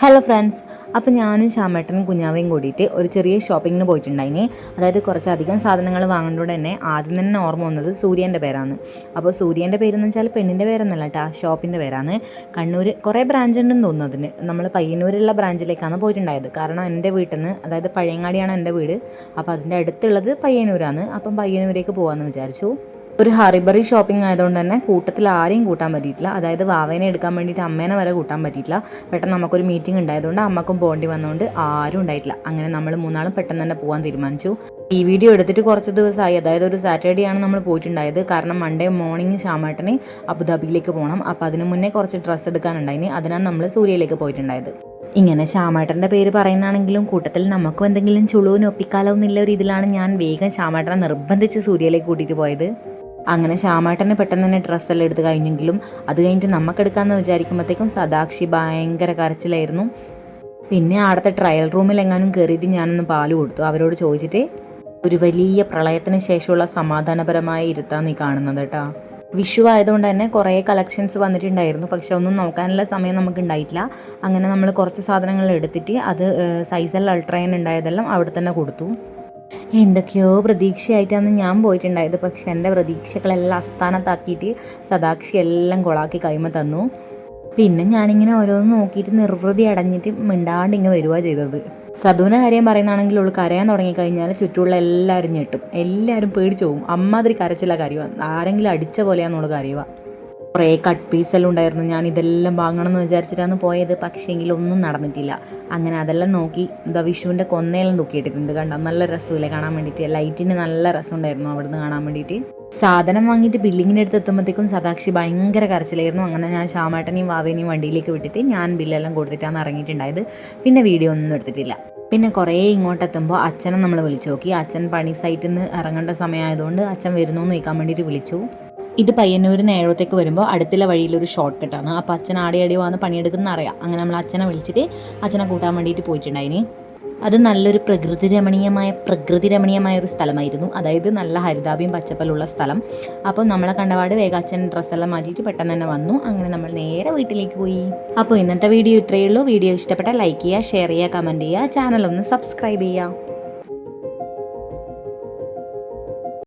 Hello friends അപ്പോൾ ഞാനും ശ്യാമേട്ടനും കുഞ്ഞാവയും കൂടിയിട്ട് ഒരു ചെറിയ ഷോപ്പിങ്ങിന് പോയിട്ടുണ്ടായിന്. അതായത് കുറച്ചധികം സാധനങ്ങൾ വാങ്ങുന്നതോടെ തന്നെ ആദ്യം തന്നെ ഓർമ്മ വന്നത് സൂര്യന്റെ പേരാണ്. അപ്പോൾ സൂര്യന്റെ പേരെന്ന് വെച്ചാൽ പെണ്ണിന്റെ പേരൊന്നല്ല കേട്ടോ ഷോപ്പിന്റെ പേരാണ്. കണ്ണൂർ കുറേ ബ്രാഞ്ച് ഉണ്ടെന്ന് തോന്നുന്നു അതിന്. നമ്മൾ പയ്യന്നൂരുള്ള ബ്രാഞ്ചിലേക്കാണ് പോയിട്ടുണ്ടായത്. കാരണം എന്റെ വീട്ടിൽ നിന്ന് അതായത് പഴയങ്ങാടിയാണ് എന്റെ വീട്. അപ്പോൾ അതിന്റെ അടുത്തുള്ളത് പയ്യന്നൂരാണ്. അപ്പം പയ്യന്നൂരേക്ക് പോകാമെന്ന് വിചാരിച്ചു. ഒരു ഹറിബറി ഷോപ്പിംഗ് ആയതുകൊണ്ട് തന്നെ കൂട്ടത്തിൽ ആരെയും കൂട്ടാൻ പറ്റിയിട്ടില്ല. അതായത് വാവേനെ എടുക്കാൻ വേണ്ടിയിട്ട് അമ്മേനെ വരെ കൂട്ടാൻ പറ്റിയിട്ടില്ല. പെട്ടെന്ന് നമുക്കൊരു മീറ്റിംഗ് ഉണ്ടായതുകൊണ്ട് അമ്മക്കും പോകേണ്ടി വന്നതുകൊണ്ട് ആരും ഉണ്ടായിട്ടില്ല. അങ്ങനെ നമ്മൾ മൂന്നാളും പെട്ടെന്ന് തന്നെ പോകാൻ തീരുമാനിച്ചു. ഈ വീഡിയോ എടുത്തിട്ട് കുറച്ച് ദിവസമായി. അതായത് ഒരു സാറ്റർഡേ ആണ് നമ്മൾ പോയിട്ടുണ്ടായത്. കാരണം മൺഡേ മോർണിംഗ് ശ്യാമേട്ടന് അബുദാബിയിലേക്ക് പോകണം അപ്പോൾ അതിന് മുന്നേ കുറച്ച് ഡ്രസ്സ് എടുക്കാനുണ്ടായിന് അതിനാണ് നമ്മൾ സൂര്യയിലേക്ക് പോയിട്ടുണ്ടായത്. ഇങ്ങനെ ശ്യാമേട്ടന്റെ പേര് പറയുന്നതാണെങ്കിലും കൂട്ടത്തിൽ നമുക്കും എന്തെങ്കിലും ചുളുവിന് ഒപ്പിക്കാലോ എന്നുള്ള ഒരു ഇതിലാണ് ഞാൻ വേഗം ശ്യാമേട്ടനെ നിർബന്ധിച്ച് സൂര്യയിലേക്ക് കൂട്ടിയിട്ട് പോയത്. അങ്ങനെ ശ്യാമേട്ടന് പെട്ടെന്ന് തന്നെ ഡ്രസ്സെല്ലാം എടുത്ത് കഴിഞ്ഞെങ്കിലും അത് കഴിഞ്ഞിട്ട് നമുക്കെടുക്കാമെന്ന് വിചാരിക്കുമ്പോഴത്തേക്കും സദാക്ഷി ഭയങ്കര കരച്ചിലായിരുന്നു. പിന്നെ അവിടുത്തെ ട്രയൽ റൂമിൽ എങ്ങാനും കയറിയിട്ട് ഞാനൊന്ന് പാൽ കൊടുത്തു. അവരോട് ചോദിച്ചിട്ട് ഒരു വലിയ പ്രളയത്തിന് ശേഷമുള്ള സമാധാനപരമായ ഇരുത്താണ് നീ കാണുന്നത് കേട്ടോ വിഷു ആയതുകൊണ്ട് തന്നെ കുറേ കളക്ഷൻസ് വന്നിട്ടുണ്ടായിരുന്നു. പക്ഷെ ഒന്നും നോക്കാനുള്ള സമയം നമുക്ക് ഉണ്ടായിട്ടില്ല. അങ്ങനെ നമ്മൾ കുറച്ച് സാധനങ്ങൾ എടുത്തിട്ട് അത് സൈസൽ അൾട്രയൻ ഉണ്ടായതെല്ലാം അവിടെ തന്നെ കൊടുത്തു. എന്തൊക്കെയോ പ്രതീക്ഷയായിട്ടാണ് ഞാൻ പോയിട്ടുണ്ടായത്. പക്ഷെ എന്റെ പ്രതീക്ഷകളെല്ലാം അസ്ഥാനത്താക്കിയിട്ട് സദാക്ഷി എല്ലാം കൊളാക്കി കൈമ തന്നു. പിന്നെ ഞാനിങ്ങനെ ഓരോന്ന് നോക്കിയിട്ട് നിർവൃതി അടഞ്ഞിട്ട് മിണ്ടാണ്ട് ഇങ്ങനെ വരിക ചെയ്തത്. സധുവിന്റെ കാര്യം പറയുന്നതാണെങ്കിൽ ഉള്ളു കരയാൻ തുടങ്ങിക്കഴിഞ്ഞാൽ ചുറ്റുമുള്ള എല്ലാവരും ഞെട്ടും. എല്ലാവരും പേടിച്ചു പോകും. അമ്മാതിരി കരച്ചില്ല കരയുക. ആരെങ്കിലും അടിച്ച പോലെയാണെന്നുള്ള കരയുക കുറേ കട്ട് പീസെല്ലാം ഉണ്ടായിരുന്നു. ഞാൻ ഇതെല്ലാം വാങ്ങണം എന്ന് വിചാരിച്ചിട്ടാണ് പോയത്. പക്ഷേങ്കിൽ ഒന്നും നടന്നിട്ടില്ല. അങ്ങനെ അതെല്ലാം നോക്കി എന്താ വിഷുവിന്റെ കൊന്നയെല്ലാം തൂക്കിയിട്ടിട്ടുണ്ട് കണ്ട? നല്ല രസമില്ലേ കാണാൻ വേണ്ടിയിട്ട്. ലൈറ്റിന് നല്ല രസമുണ്ടായിരുന്നു അവിടുന്ന് കാണാൻ വേണ്ടിയിട്ട്. സാധനം വാങ്ങിയിട്ട് ബില്ലിങ്ങിന്റെ അടുത്ത് എത്തുമ്പോഴത്തേക്കും സദാക്ഷി ഭയങ്കര കരച്ചിലായിരുന്നു. അങ്ങനെ ഞാൻ ശ്യാമേട്ടനെയും വാവേനെയും വണ്ടിയിലേക്ക് വിട്ടിട്ട് ഞാൻ ബില്ലെല്ലാം കൊടുത്തിട്ടാണ് ഇറങ്ങിയിട്ടുണ്ടായത്. പിന്നെ വീഡിയോ ഒന്നും എടുത്തിട്ടില്ല. പിന്നെ കുറേ ഇങ്ങോട്ടെത്തുമ്പോൾ അച്ഛനെ നമ്മൾ വിളിച്ചു നോക്കി. അച്ഛൻ പണി സൈറ്റിൽ നിന്ന് ഇറങ്ങേണ്ട സമയമായതുകൊണ്ട് അച്ഛൻ വരുന്നു എന്ന് ചോദിക്കാൻ വേണ്ടിയിട്ട് വിളിച്ചു. ഇത് പയ്യന്നൂരിന് ഏഴത്തേക്ക് വരുമ്പോൾ അടുത്തുള്ള വഴിയിൽ ഒരു ഷോർട്ട് കട്ടാണ് അപ്പോൾ അച്ഛൻ ആടി അടി വന്ന് പണിയെടുക്കുന്ന അറിയാം. അങ്ങനെ നമ്മൾ അച്ഛനെ വിളിച്ചിട്ട് അച്ഛനെ കൂട്ടാൻ വേണ്ടിയിട്ട് പോയിട്ടുണ്ടായിരുന്നു അത് നല്ലൊരു പ്രകൃതി രമണീയമായ പ്രകൃതി രമണീയമായ ഒരു സ്ഥലമായിരുന്നു. അതായത് നല്ല ഹരിതാപിയും പച്ചപ്പലുള്ള സ്ഥലം. അപ്പോൾ നമ്മളെ കണ്ടപാട് വേഗം അച്ഛൻ ഡ്രസ്സെല്ലാം മാറ്റിയിട്ട് പെട്ടെന്ന് തന്നെ വന്നു. അങ്ങനെ നമ്മൾ നേരെ വീട്ടിലേക്ക് പോയി. അപ്പോൾ ഇന്നത്തെ വീഡിയോ ഇത്രയേ ഉള്ളൂ. വീഡിയോ ഇഷ്ടപ്പെട്ടാൽ ലൈക്ക് ചെയ്യുക ഷെയർ ചെയ്യുക കമന്റ് ചെയ്യുക. ചാനൽ ഒന്ന് സബ്സ്ക്രൈബ് ചെയ്യുക.